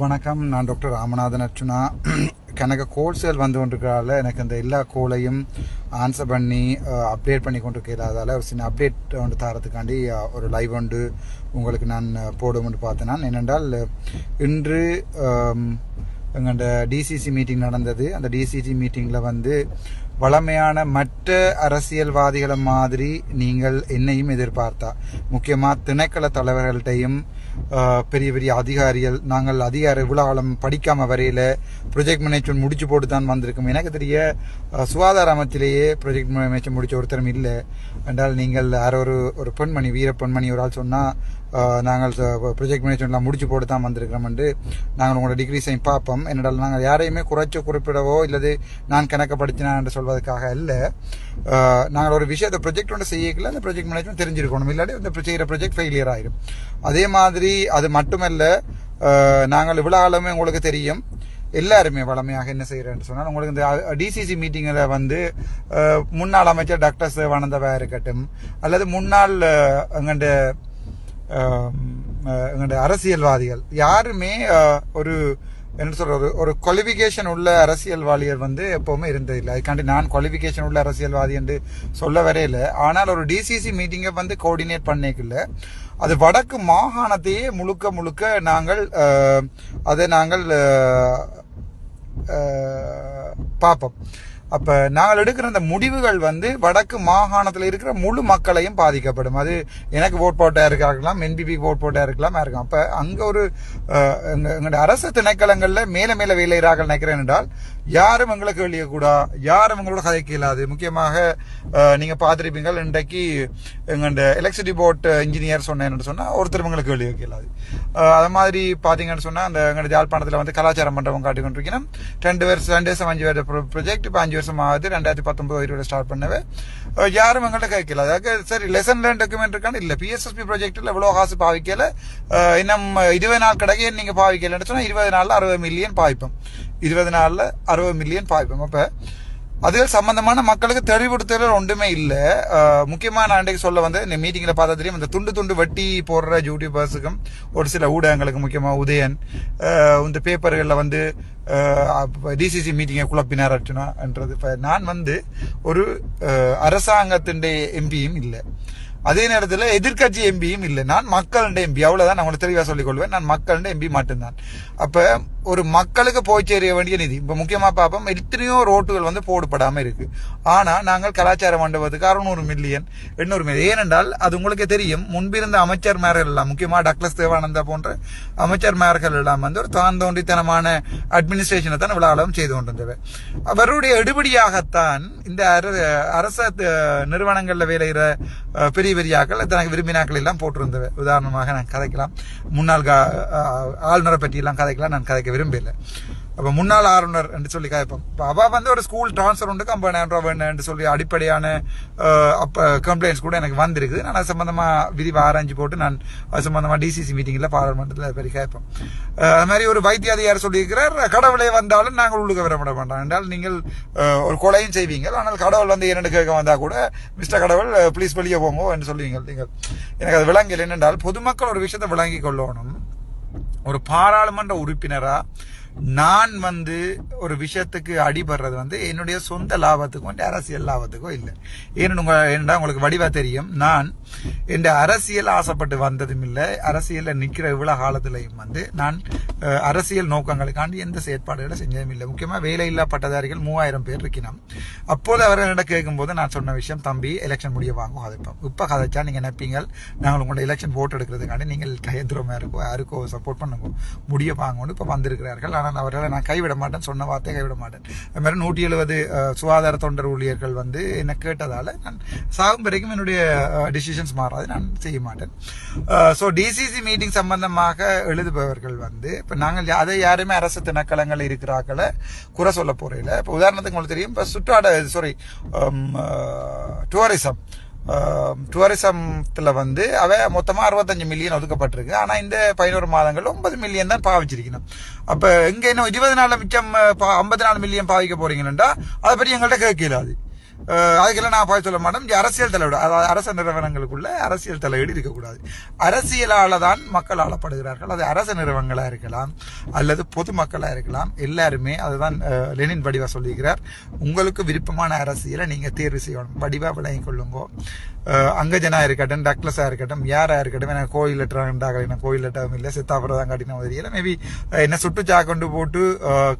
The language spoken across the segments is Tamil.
வணக்கம். நான் டாக்டர் ராமநாதன் அர்ச்சுனா எனக்கு கோல் சேல் வந்து கொண்டிருக்கிறதால எனக்கு இந்த எல்லா கோலையும் ஆன்சர் பண்ணி அப்டேட் பண்ணி கொண்டு இருக்கிறதால ஒரு சின்ன அப்டேட் ஒன்று தரத்துக்காண்டி ஒரு லைவ் ஒன்று உங்களுக்கு நான் போடுவோம்னு பார்த்தேன். நான் என்னென்றால் இன்று எங்கள்ட டிசிசி மீட்டிங் நடந்தது. அந்த டிசிசி மீட்டிங்கில் வந்து வளமையான மற்ற அரசியல்வாதிகளை மாதிரி நீங்கள் என்னையும் எதிர்பார்த்தா. முக்கியமாக திணைக்கள தலைவர்கள்ட்டையும் பெரிய பெரிய அதிகாரிகள் நாங்கள் அதிகார விழாவளம் படிக்காம வரையில ப்ரொஜெக்ட் மேனேஜ்மெண்ட் முடிச்சு போட்டு தான் வந்திருக்கோம். எனக்கு தெரிய சுகாதார அமைச்சிலேயே ப்ரொஜெக்ட் மேனேஜ்மெண்ட் முடிச்ச ஒருத்தரும் இல்லை. என்றால் நீங்கள் யாரோ ஒரு ஒரு பெண்மணி வீர பெண்மணி ஒரு ஆள் சொன்னால் நாங்கள் ப்ரொஜெக்ட் மேனேஜ்மெண்ட்லாம் முடிச்சு போட்டு தான் வந்திருக்கிறோம் என்று நாங்கள் உங்களோட டிகிரிஸையும் பார்ப்போம். என்னடால் நாங்கள் யாரையுமே குறைச்சோ குறிப்பிடவோ இல்லது நான் கணக்கப்படுத்தினான் என்று சொல்வதற்காக இல்லை நாங்கள் ஒரு விஷயத்தை ப்ரொஜெக்ட் ஒன்று செய்யக்கல அந்த ப்ரொஜெக்ட் மேனேஜ்மெண்ட் தெரிஞ்சிருக்கணும். இல்லாட்டி அந்த செய்கிற ப்ரொஜெக்ட் ஃபெயிலியர் ஆயிடும் அதே மாதிரி அது மட்டுமல்ல நாங்கள் இவ்வளோ ஆளுமே உங்களுக்கு தெரியும். எல்லாருமே வளமையாக என்ன செய்யறேன்னு சொன்னால் உங்களுக்கு இந்த டிசிசி மீட்டிங்கில் வந்து முன்னாள் அமைச்சர் டாக்டர் சிவானந்தவா இருக்கட்டும் அல்லது முன்னாள் எங்கள்கிட்ட எங்களுடைய அரசியல்வாதிகள். யாருமே ஒரு என்ன சொல்றது ஒரு குவாலிஃபிகேஷன் உள்ள அரசியல்வாதிகள் வந்து எப்பவுமே இருந்ததில்லை. அதுக்காண்டி நான் குவாலிஃபிகேஷன் உள்ள அரசியல்வாதி என்று சொல்ல வரையில ஆனால் ஒரு டிசிசி மீட்டிங்கை வந்து கோஆர்டினேட் பண்ணிக்கல அது வடக்கு மாகாணத்தையே முழுக்க முழுக்க நாங்கள் அதை நாங்கள் பார்ப்போம். அப்ப நாங்கள் எடுக்கிற அந்த முடிவுகள் வந்து வடக்கு மாகாணத்தில் இருக்கிற முழு மக்களையும் பாதிக்கப்படும். அது எனக்கு ஓட் போட்டா இருக்கலாம் என்பிபி ஓட் போட்டா இருக்கலாம் இருக்கும். அப்ப அங்க ஒரு எங்களுடைய அரசு திணைக்களங்களில் மேல மேல வேலையிறார்கள் நினைக்கிறேன் என்றால் யாரும் எங்களை வெளியக்கூடா யாரும் எங்களோட கதைக்கு இல்லாது. முக்கியமாக நீங்கள் நீங்க இன்றைக்கு எங்கண்ட எலக்ட்ரிசிட்டி போர்ட் இன்ஜினியர் சொன்னேன்னு சொன்னால் ஒருத்தர் கேள்வி வைக்க இல்லாது. அது மாதிரி பார்த்தீங்கன்னு சொன்னால் அந்த எங்களோட ஜாழ்ப்பாணத்தில் வந்து கலாச்சார மண்டபம் காட்டிக்கொண்டிருக்கணும் ரெண்டு வருஷம் ரெண்டு வருஷம் அஞ்சு வருஷம் ப்ரொஜெக்ட் இப்போ அஞ்சு வருஷம் ஆகுது. ரெண்டாயிரத்தி பத்தொம்பது இருபது ஸ்டார்ட் பண்ணவே. யாரும் எங்கள்கிட்ட கேட்கல அதாவது சரி லெசன் லேர்ன் டாக்குமெண்ட் இருக்கான்னு இல்லை. பிஎஸ்எஸ்பி ப்ராஜெக்டில் இவ்வளோ காசு பாவிக்கல. இன்னும் இருபது நாள் கிடைக்க நீங்கள் பாவிக்கலன்னு சொன்னால் இருபது நாளில் அறுபது மில்லியன் பாவிப்போம். இருபது நாளில் அறுபது மில்லியன் பாய்ப்போம். அப்போ அதுகள் சம்பந்தமான மக்களுக்கு தெளிவுபடுத்தல் ஒன்றுமே இல்லை. முக்கியமான நான் இன்றைக்கு சொல்ல வந்து இந்த மீட்டிங்கில் பார்த்தா தெரியும் இந்த துண்டு துண்டு வட்டி போடுற யூடியூபர்ஸுக்கும் ஒரு சில ஊடகங்களுக்கு முக்கியமாக உதயன் இந்த பேப்பர்களில் வந்து டிசிசி மீட்டிங்கை குழப்பினார் அர்ச்சுனான்றது இப்போ நான் வந்து ஒரு அரசாங்கத்தினுடைய எம்பியும் இல்லை. அதே நேரத்தில் எதிர்க்கட்சி எம்பியும் இல்லை. நான் மக்களுடைய எம்பி அவ்வளோதான் நான் உங்களுக்கு தெளிவாக சொல்லிக்கொள்வேன் நான் மக்களுடைய எம்பி மட்டும்தான் அப்போ ஒரு மக்களுக்கு போய் சேர வேண்டிய நிதி. இப்ப முக்கியமா பார்ப்போம் எத்தனையோ ரோட்டுகள் வந்து போடப்படாம இருக்கு. ஆனா நாங்கள் கலாச்சார மண்டபத்துக்கு அறுநூறு மில்லியன் எண்ணூறு மில்லியன் ஏனென்றால் அது உங்களுக்கு தெரியும் முன்பிருந்த அமைச்சர் மேர்கள் எல்லாம் முக்கியமா டக்ளஸ் தேவானந்தா போன்ற அமைச்சர் மேர்கள் எல்லாம் வந்து ஒரு தான் தோன்றித்தனமான அட்மினிஸ்ட்ரேஷனை தான் விழாவும் செய்து கொண்டிருந்தவை. அவருடைய எடுபடியாகத்தான் இந்த அரச அஹ், நிறுவனங்கள்ல வேலைகிற பெரிய பெரிய பெரியாக்கள் தனக்கு விரும்பினாக்கள் எல்லாம் போட்டிருந்தவை. உதாரணமாக நான் கதைக்கலாம். முன்னாள் கா- ஆளுநரை பற்றி எல்லாம் கதைக்கலாம். நான் கதைக்க விரும்பல. அப்ப முன்னாள் ஆளுநர் என்று சொல்லி கேட்போம் இப்ப அவ வந்து ஒரு ஸ்கூல் ட்ரான்ஸ்ஃபர் உண்டு ஐம்பதாயிரம் ரூபாய் வேணும் என்று சொல்லி அடிப்படையான அப்போ கம்ப்ளைண்ட்ஸ் கூட எனக்கு வந்திருக்குது. நான் அது சம்பந்தமா விரிவா ஆராய்ஞ்சு போட்டு நான் அது சம்பந்தமா டிசிசி மீட்டிங்ல பாராளுமன்றத்தில் பெரிய கேட்போம். அது மாதிரி ஒரு வைத்திய அதிகாரி சொல்லியிருக்கிறார் கடவுளே வந்தாலும் நாங்கள் உள்ளுக்க விட மாட்டோம். என்றால் நீங்கள் ஒரு கொலையும் செய்வீங்க ஆனால் கடவுள் வந்து இரண்டு கேட்க வந்தா கூட மிஸ்டர் கடவுள் ப்ளீஸ் வெளியே போங்க என்று சொல்லுவீங்க நீங்கள் எனக்கு அது விளங்கல். என்னென்றால் பொதுமக்கள் ஒரு விஷயத்தை விளங்கி கொள்ளணும். ஒரு பாராளுமன்ற உறுப்பினரா நான் வந்து ஒரு விஷயத்துக்கு அடிபடுறது வந்து என்னுடைய சொந்த லாபத்துக்கும் என் அரசியல் லாபத்துக்கும் இல்லை. ஏன்னு உங்க உங்களுக்கு வடிவா தெரியும். நான் என் அரசியல் ஆசைப்பட்டு வந்ததும் இல்லை. அரசியலில் நிற்கிற இவ்வளோ காலத்திலையும் வந்து நான் அரசியல் நோக்கங்களுக்காண்டி எந்த செயற்பாடுகளை செஞ்சதும் இல்லை. முக்கியமாக வேலையில்லா பட்டதாரிகள் மூவாயிரம் பேர் இருக்கணும் அப்போது அவர்களிடம் கேட்கும்போது நான் சொன்ன விஷயம் தம்பி எலெக்ஷன் முடிய வாங்கும் கதைப்போம் இப்போ கதைச்சா நீங்கள் நினைப்பீங்க நாங்கள் உங்களோட எலெக்ஷன் போட்டு எடுக்கிறதுக்காண்டி நீங்கள் கையந்திரமா இருக்கோ யாருக்கோ சப்போர்ட் பண்ணுங்க முடிய வாங்கணும்னு இப்போ வந்திருக்கிறார்கள். ஆனால் அவர்களை நான் கைவிட மாட்டேன். சொன்ன வார்த்தை கைவிட மாட்டேன். அது மாதிரி நூற்றி எழுபது சுகாதார தொண்டர் ஊழியர்கள் வந்து என்னை கேட்டதால் நான் சாகும் வரைக்கும் என்னுடைய டிசிஷன்ஸ் மாறாது. நான் செய்ய மாட்டேன். ஸோ டிசிசி மீட்டிங் சம்பந்தமாக எழுதுபவர்கள் வந்து இப்போ நாங்கள் அதை யாருமே அரசு திணைக்களங்கள் இருக்கிறாக்களை குறை சொல்ல போகிறதில்ல இப்போ உதாரணத்துக்கு உங்களுக்கு தெரியும் இப்போ சுற்றாட சாரி டூரிசம் டூரிசத்தில் வந்து அவ மொத்தமாக அறுபத்தஞ்சு மில்லியன் ஒதுக்கப்பட்டிருக்கு. ஆனால் இந்த பதினோரு மாதங்கள் ஒன்பது மில்லியன் தான் பாவிச்சிருக்கணும். அப்போ இங்க இன்னும் இருபது நாளில் மிச்சம் ஐம்பத்தி நாலு மில்லியன் பாவிக்க போறீங்கன்னா அதை பற்றி எங்கள்கிட்ட கேட்கலாது அதுக்கெல்லாம் நான் போய் சொல்ல மாட்டேன். இங்கே அரசியல் தலையீடு அதாவது அரச நிறுவனங்களுக்குள்ள அரசியல் தலையீடு இருக்கக்கூடாது. அரசியலால தான் மக்கள் ஆளப்படுகிறார்கள். அது அரச நிறுவனங்களாக இருக்கலாம் அல்லது பொதுமக்களாக இருக்கலாம். எல்லாருமே அதுதான் லெனின் வடிவா சொல்லியிருக்கிறார். உங்களுக்கு விருப்பமான அரசியலை நீங்கள் தேர்வு செய்யணும். வடிவாக விளங்கி கொள்ளுங்கோ. அங்கஜனா இருக்கட்டும் டக்லஸாக இருக்கட்டும் யாராக இருக்கட்டும் எனக்கு கோயில் லெட்டராக என்ன கோயில் லெட்டரும் இல்லை. சித்தாபுரதான் கட்டின தெரியல மேபி என்ன சுட்டுச்சா கொண்டு போட்டு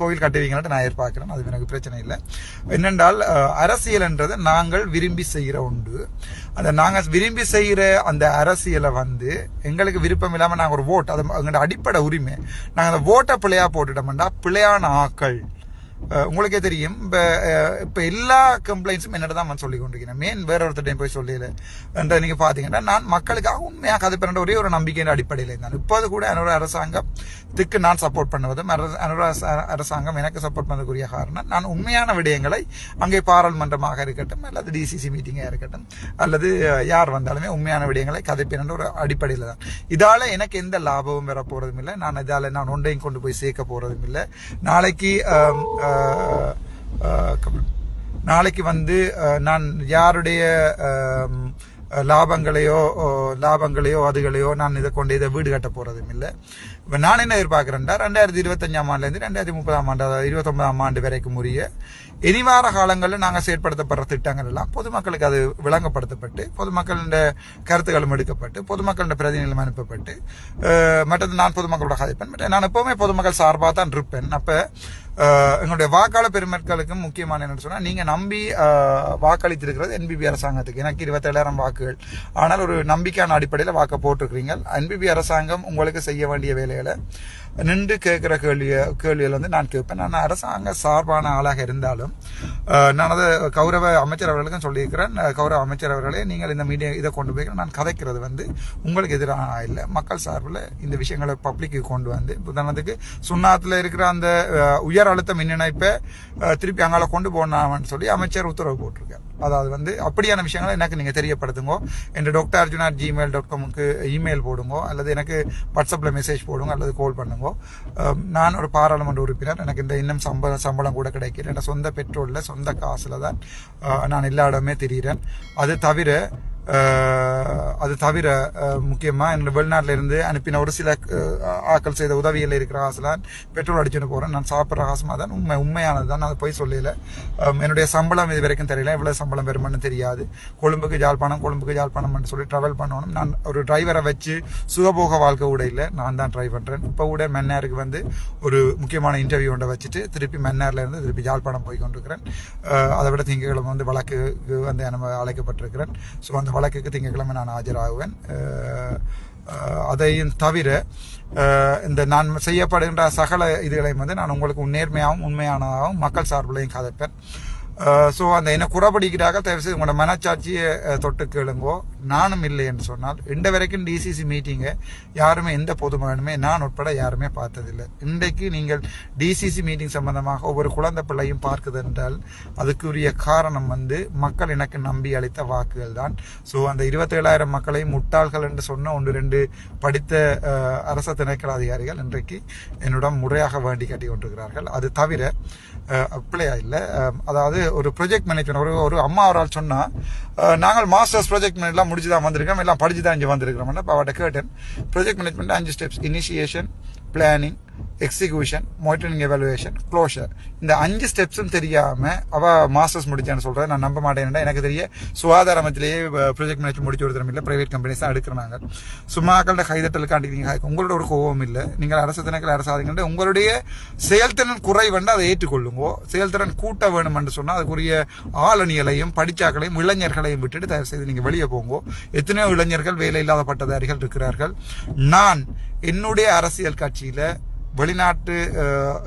கோயில் கட்டுவீங்கன்னு நான் எதிர்பார்க்குறேன். அது எனக்கு பிரச்சனை இல்லை. என்னென்றால் அரசியல் அரசியல்ன்றது நாங்கள் விரும்பி செய்கிற உண்டு. அந்த நாங்கள் விரும்பி செய்கிற அந்த அரசியலை வந்து எங்களுக்கு விருப்பம் இல்லாமல் நாங்கள் ஒரு ஓட் அது எங்களோட அடிப்படை உரிமை. நாங்கள் அந்த ஓட்டை பிள்ளையாக போட்டுட்டோம்னா பிள்ளையான ஆக்கள் உங்களுக்கே தெரியும். இப்போ இப்போ எல்லா கம்ப்ளைண்ட்ஸும் என்னோட தான் நான் சொல்லி கொண்டிருக்கிறேன். மெயின் வேற ஒருத்தர் போய் சொல்லல. என்ற நீங்கள் பார்த்தீங்கன்னா நான் மக்களுக்காக உண்மையாக கதைப்பிற ஒரே ஒரு நம்பிக்கையின் அடிப்படையில் இருந்தான் இப்போது கூட அனுர அரசாங்கத்துக்கு நான் சப்போர்ட் பண்ணுவதும் அரச- அரசாங்கம் எனக்கு சப்போர்ட் பண்ணதுக்குரிய காரணம் நான் உண்மையான விடயங்களை அங்கே பாராளுமன்றமாக இருக்கட்டும் அல்லது டிசிசி மீட்டிங்காக இருக்கட்டும் அல்லது யார் வந்தாலுமே உண்மையான விடயங்களை கதைப்பிற ஒரு அடிப்படையில் தான். இதால் எனக்கு எந்த லாபமும் வர போகிறதும் இல்லை. நான் இதால் நான் ஒன்றையும் கொண்டு போய் சேர்க்க போகிறதும் இல்லை. நாளைக்கு நாளைக்கு வந்து நான் யாருடைய லாபங்களையோ லாபங்களையோ அதுகளையோ நான் இதை கொண்டு இதை வீடு கட்ட போறதும் இல்லை. இப்போ நான் என்ன எதிர்பார்க்குறேன்டா ரெண்டாயிரத்தி இருபத்தஞ்சாம் ஆண்டுலேருந்து ரெண்டாயிரத்தி முப்பதாம் ஆண்டு அதாவது இருபத்தொன்பதாம் ஆண்டு வரைக்கும் உரிய இனிவார காலங்களில் நாங்கள் செயற்படுத்தப்படுற திட்டங்கள் எல்லாம் பொதுமக்களுக்கு அது விளங்கப்படுத்தப்பட்டு பொதுமக்களின் கருத்துக்களும் எடுக்கப்பட்டு பொதுமக்களின் பிரதிநிதிகளும் அனுப்பப்பட்டு மற்றது நான் பொதுமக்களோட கதைப்பேன். பட் நான் எப்பவுமே பொதுமக்கள் சார்பாக தான் இருப்பேன். அப்போ எங்களுடைய வாக்காளர் பெருமக்களுக்கும் முக்கியமான என்னன்னு சொன்னால் நீங்கள் நம்பி வாக்களித்திருக்கிறது என்பிபி அரசாங்கத்துக்கு. எனக்கு இருபத்தேழாயிரம் வாக்குகள். ஆனால் ஒரு நம்பிக்கையான அடிப்படையில் வாக்க போட்டிருக்கிறீங்க. என்பிபி அரசாங்கம் உங்களுக்கு செய்ய வேண்டிய வேலைகளை நின்று கேட்குற கேள்விய கேள்விகள் வந்து நான் கேட்பேன். நான் அரசாங்க சார்பான ஆளாக இருந்தாலும் நான் அதை கௌரவ அமைச்சர் அவர்களுக்கும் சொல்லியிருக்கிறேன். கௌரவ அமைச்சர் அவர்களே நீங்கள் இந்த மீடியா இதை கொண்டு போய் நான் கதைக்கிறது வந்து உங்களுக்கு எதிராக இல்லை. மக்கள் சார்பில் இந்த விஷயங்களை பப்ளிக்கு கொண்டு வந்து உதாரணத்துக்கு சுண்ணாத்தில் இருக்கிற அந்த உயர் அழுத்த மின் இணைப்பை திருப்பி அங்கால கொண்டு போனாமன்னு சொல்லி அமைச்சர் உத்தரவு போட்டிருக்கார். அதாவது வந்து அப்படியான விஷயங்களை எனக்கு நீங்கள் தெரியப்படுத்துங்க. என்ற டாக்டர் அர்ஜுனா ஜிமெயில் டாட் காமுக்கு இமெயில் போடுங்க. அல்லது எனக்கு வாட்ஸ்அப்பில் மெசேஜ் போடுங்க அல்லது கால் பண்ணுங்க. நான் ஒரு பாராளுமன்ற உறுப்பினர். எனக்கு இந்த இன்னும் சம்பளம் சம்பளம் கூட கிடைக்கல. என் சொந்த பெட்ரோலில் சொந்த காசில் தான் நான் எல்லா இடமே தெரிகிறேன் அது தவிர அது தவிர முக்கியமாக முக்கியமா என்னோட வெளிநாட்டில இருந்து அனுப்பின ஒரு சில ஆக்கள் ஆட்கள் செய்த உதவியில் இருக்கிற காசுலாம் பெட்ரோல் அடிச்சுட்டு போறேன். நான் சாப்பிட்ற காசுமா தான் உண்மை உண்மையானது தான் நான் போய் சொல்லல. என்னுடைய சம்பளம் இது வரைக்கும் தெரியல. எவ்வளவு சம்பளம் பெறுமான்னு தெரியாது. கொழும்புக்கு ஜாழ்ப்பாணம் கொழும்புக்கு ஜாழ்ப்பாணம்னு சொல்லி டிராவல் பண்ணணும். நான் ஒரு டிரைவரை வச்சு சுகபோக வாழ்க்கை கூட இல்லை. நான் தான் ட்ரை பண்றேன். இப்போ கூட மென்னாருக்கு வந்து ஒரு முக்கியமான இன்டர்வியூ ஒன்றை வச்சுட்டு திருப்பி மென்னார்ல இருந்து திருப்பி ஜாழ்ப்பாணம் போய் கொண்டிருக்கிறேன். அதை விட திங்கட்கிழமை வந்து வழக்குக்கு வந்து நம்ம அழைக்கப்பட்டிருக்கிறேன். ஸோ அந்த வழக்குக்கு திங்கட்கிழமை நான் ஆஜராகுவேன். அதையும் தவிர இந்த நான் செய்யப்படுகின்ற சகல இதுகளையும் வந்து நான் உங்களுக்கு நேர்மையாகவும் உண்மையானதாகவும் மக்கள் சார்பிலையும் கதைப்பேன். ஸோ அந்த என்ன குறைபடிக்கிறார்கள் தயவு செய்து உங்களோட மனச்சாட்சியை தொட்டு கேளுங்கோ. நானும் இல்லை என்று சொன்னால் இந்த வரைக்கும் டிசிசி மீட்டிங்கை யாருமே எந்த பொதுமகனுமே நான் உட்பட யாருமே பார்த்ததில்லை. இன்றைக்கு நீங்கள் டிசிசி மீட்டிங் சம்பந்தமாக ஒவ்வொரு குழந்தை பிள்ளையும் பார்க்குது என்றால் அதுக்குரிய காரணம் வந்து மக்கள் எனக்கு நம்பி அளித்த வாக்குகள் தான். ஸோ அந்த இருபத்தேழாயிரம் மக்களையும் முட்டாள்கள் என்று சொன்ன ஒன்று ரெண்டு படித்த அரச திணைக்கள அதிகாரிகள் இன்றைக்கு என்னிடம் முறையாக வேண்டி கட்டி கொண்டிருக்கிறார்கள். அது தவிர அஹ், இல்லை. அதாவது ஒரு ப்ரொஜெக்ட் மேனேஜ்மெண்ட் ஒரு ஒரு அம்மா அவரால் சொன்னால் நாங்கள் மாஸ்டர்ஸ் ப்ராஜெக்ட் எல்லாம் முடிச்சு தான் வந்திருக்கோம் எல்லாம் படிச்சு தான் இங்கே வந்திருக்கிறோம். இப்போ அவட்ட கேட்டேன் ப்ரொஜெக்ட் மேனேஜ்மெண்ட் அஞ்சு steps initiation planning execution monitoring evaluation closure இந்த அஞ்சு ஸ்டெப்ஸும் தெரியாம அவ மாஸ்டர்ஸ் முடிச்சான்னு சொல்கிறேன் நான் நம்ப மாட்டேன். எனக்கு தெரிய சுகாதார அமைச்சிலேயே ப்ராஜெக்ட் மேனேஜ் முடிச்சு ஒருத்தரம் இல்லை பிரைவேட் கம்பெனிஸ் தான் எடுக்கிறாங்க. சும்மாக்களோட கைதட்டல் நீங்க உங்களோட ஒரு கோபம் இல்லை. நீங்கள் அரசு தினங்கள் அரசாதிங்க உங்களுடைய செயல்திறன் குறை வந்து அதை ஏற்றுக்கொள்ளுங்கோ. செயல்திறன் கூட்ட வேணுமென்று சொன்னால் அதுக்குரிய ஆளணிகளையும் படிச்சாக்களையும் இளைஞர்களையும் விட்டுட்டு தயவு செய்து நீங்கள் வெளியே போங்கோ. எத்தனையோ இளைஞர்கள் வேலை இல்லாத பட்டதாரிகள் இருக்கிறார்கள். நான் என்னுடைய அரசியல் கட்சியில வெளிநாட்டு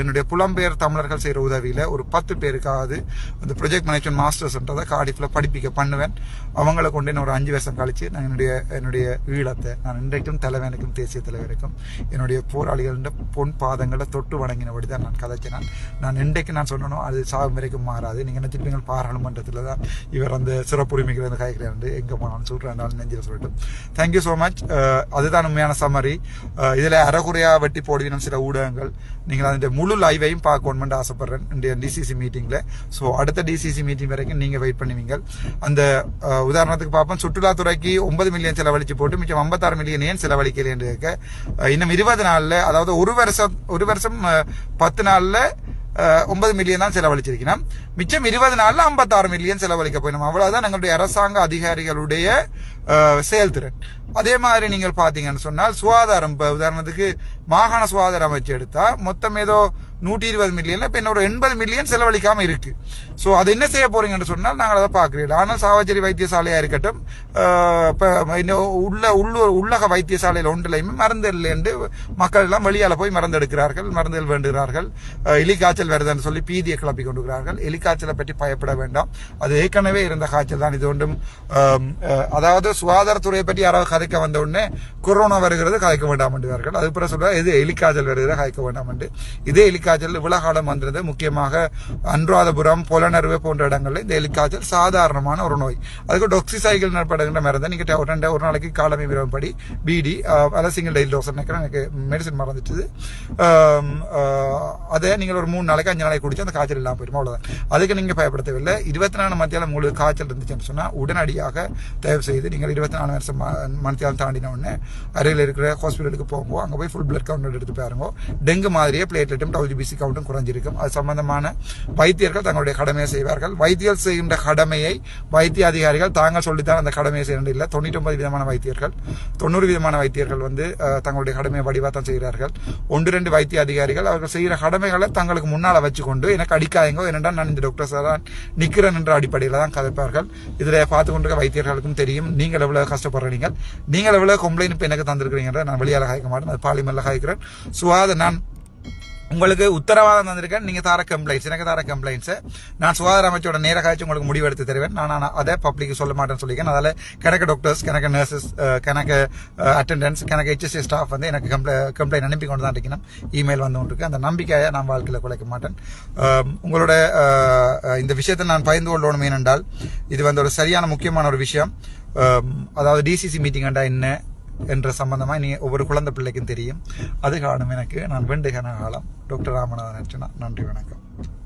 என்னுடைய புலம்பெயர் தமிழர்கள் செய்கிற உதவியில் ஒரு பத்து பேருக்காவது அந்த ப்ரொஜெக்ட் மேனேஜ்மெண்ட் மாஸ்டர்ஸ்ன்றதை காடிஃபில் படிப்பிக்க பண்ணுவேன். அவங்கள கொண்டு நான் ஒரு அஞ்சு வருஷம் கழிச்சு நான் என்னுடைய என்னுடைய ஈழத்தை நான் இன்றைக்கும் தலைவனுக்கும் தேசிய தலைவருக்கும் என்னுடைய போராளிகளின் பொன் பாதங்களை தொட்டு வணங்கினபடி தான் நான் கதைச்சினேன். நான் இன்றைக்கு நான் சொல்லணும் அது சாகும் வரைக்கும் மாறாது. நீங்கள் நினைச்சிருப்பீங்க பாராளுமன்றத்தில் தான் இவர் அந்த சிறப்புரிமைகள் வந்து கைக்கிறாரு எங்கே போனாலும் சொல்கிறேன் நெஞ்சில் சொல்லிட்டு தேங்க்யூ ஸோ மச் அதுதான் உண்மையான சமரி இதில் அறகுறையாக வெட்டி போடுவீங்கன்னு சில ஊடகங்கள். நீங்கள் அந்த முழு லைவையும் பார்க்கணும்னு ஆசைப்படுறேன். இந்த டிசிசி மீட்டிங்கில் ஸோ அடுத்த டிசிசி மீட்டிங் வரைக்கும் நீங்கள் வெயிட் பண்ணுவீங்க அந்த உதாரணத்துக்கு பார்ப்போம். சுற்றுலாத்துறைக்கு ஒன்பது மில்லியன் செலவழிச்சு போட்டு மிச்சம் ஐம்பத்தாறு மில்லியன் ஏன் செலவழிக்கல இன்னும் இருபது நாளில் அதாவது ஒரு வருஷம் ஒரு வருஷம் பத்து நாளில் ஒன்பது மில்லியன் தான் செலவழிச்சிருக்கணும். மிச்சம் இருபது நாள்ல ஐம்பத்தாறு மில்லியன் செலவழிக்க போயிடும். அவ்வளவுதான் எங்களுடைய அரசாங்க அதிகாரிகளுடைய செயல்திறன். அதே மாதிரி நீங்கள் பாத்தீங்கன்னு சொன்னால் சுகாதாரம் இப்ப உதாரணத்துக்கு மாகாண சுகாதார அமைச்சு எடுத்தா மொத்தம் ஏதோ நூற்றி இருபது மில்லியன்ல இப்ப இன்னொரு எண்பது மில்லியன் செலவழிக்காம இருக்கு. சோ அது என்ன செய்ய போறீங்கன்னு சொன்னால் நாங்கள் அதை பார்க்கிறோம் ஆனால் சாவச்சேரி வைத்தியசாலையா இருக்கட்டும் இப்போ இன்னும் உள்ள உள்ளூர் உள்ளக வைத்தியசாலையில் ஒன்றிலையுமே மருந்து இல்லை என்று மக்கள் எல்லாம் வெளியால போய் மருந்து எடுக்கிறார்கள் மருந்துகள் வேண்டுகிறார்கள். அஹ், எலிக்காய்ச்சல் வருதுன்னு சொல்லி பீதியை கிளப்பி கொண்டுகிறார்கள் எலிக்காய்ச்சலை பற்றி பயப்பட வேண்டாம். அது ஏற்கனவே இருந்த காய்ச்சல் தான். இது ஒன்றும் அதாவது சுகாதாரத்துறையை பற்றி யாராவது கதைக்க வந்த உடனே கொரோனா வருகிறது கதைக்க வேண்டாம் என்றார்கள் அது பிறகு சொல்ற இது எலிக்காய்ச்சல் வருகிறது கதைக்க வேண்டாம் என்று. இதே எலிக்காய்ச்சல் உலகாலம் வந்தது. முக்கியமாக அனுராதபுரம் புலனறுவை போன்ற இடங்களில் இந்த எலிக்காய்ச்சல் சாதாரணமான ஒரு நோய். அதுக்கு டொக்சிசைகள் நடப்படுகின்ற மருந்து. நீங்க ஒரு ரெண்டு ஒரு நாளைக்கு காலமை விரும்பப்படி பிடி அதாவது சிங்கிள் டெய்லி டோஸ் நினைக்கிறேன். எனக்கு மெடிசன் மறந்துட்டுது. அதே நீங்கள் ஒரு மூணு நாளைக்கு அஞ்சு நாளைக்கு குடிச்சு அந்த காய்ச்சல் இல்லாமல் போயிடும். அவ்வளோதான் அதுக்கு நீங்கள் பயப்படுத்தவில்லை. இருபத்தி நாலு மத்தியாலம் உங்களுக்கு காய்ச்சல் இருந்துச்சுன்னு சொன்னால் உடனடியாக தயவு செய்து நீங்கள் இருபத்தி நாலு வருஷம் மத்தியாலம் தாண்டின உடனே அருகில் இருக்கிற ஹாஸ்பிட்டலுக்கு போங்க அங்கே போய் ஃபுல் பிளட் கவுண்ட் எடுத்து பாருங்க. டெங்கு மாதிரியே பிளேட்லெட்டும் டபிள்யூபிசி கவுண்டும் குறைஞ்சிருக்கும். அது சம்பந்தமான வைத்தியர்கள் தங்களுடைய கடமையை செய்வார்கள். வைத்தியர் செய்கின்ற கடமையை வைத்திய அதிகாரிகள் தாங்கள் சொல்லித்தான் அந்த கடமையை செய்யணும் இல்லை. தொண்ணூற்றி ஒன்பது விதமான வைத்தியர்கள் தொண்ணூறு விதமான வைத்தியர்கள் வந்து தங்களுடைய கடமையை வடிவாத்தான் செய்கிறார்கள். ஒன்று ரெண்டு வைத்திய அதிகாரிகள் அவர்கள் செய்கிற கடமைகளை தங்களுக்கு முன்னால் வச்சுக்கொண்டு எனக்கு அடிக்காதீங்க ஏனென்றால் நான் இந்த டாக்டர் தான் நிக்கிறேன் என்ற அடிப்படையில் தான் கதைப்பார்கள். இதில் பார்த்து கொண்டிருக்க வைத்தியர்களுக்கும் தெரியும். நீங்கள் எவ்வளோ கஷ்டப்படுறீங்க நீங்கள் எவ்வளோ கம்ப்ளைண்ட் இப்போ எனக்கு தந்திருக்கிறீங்க நான் வெளியால் காய்க்க மாட்டேன். அது பாலிமல்ல காய்க்கிறேன். சுவாத நான் உங்களுக்கு உத்தரவாதம் தந்திருக்கேன். நீங்க தார கம்ப்ளைண்ட்ஸ் எனக்கு தார கம்ப்ளைண்ட்ஸ் நான் சுகாதார அமைச்சோட நேர காய்ச்சி உங்களுக்கு முடிவெடுத்து தருவேன். நான் நான் அதை பப்ளிக் சொல்ல மாட்டேன்னு சொல்லியிருக்கேன். அதில் கணக்கு டாக்டர்ஸ் கணக்கு நர்சஸ் கணக்கு அட்டெண்டன்ஸ் கணக்கு ஹெச்எஸ்சி ஸ்டாஃப் வந்து எனக்கு கம்ப்ளை கம்ப்ளைண்ட் அனுப்பி கொண்டு தான் இருக்கணும் இமெயில் வந்து கொண்டிருக்கு அந்த நம்பிக்கையை நான் வாழ்க்கையில் குலைக்க மாட்டேன். உங்களோட இந்த விஷயத்தை நான் பயந்து கொள்ளணும் ஏனென்றால் இது வந்து ஒரு சரியான முக்கியமான ஒரு விஷயம். அதாவது டிசிசி மீட்டிங் என்ன? என்ற சம்பந்தமாக நீ ஒவ்வொரு குழந்தை பிள்ளைக்கும் தெரியும். அது காணும் எனக்கு. நான் வேண்டுகன காலம் டாக்டர் ராமநாதன் அர்ச்சனா. நன்றி வணக்கம்.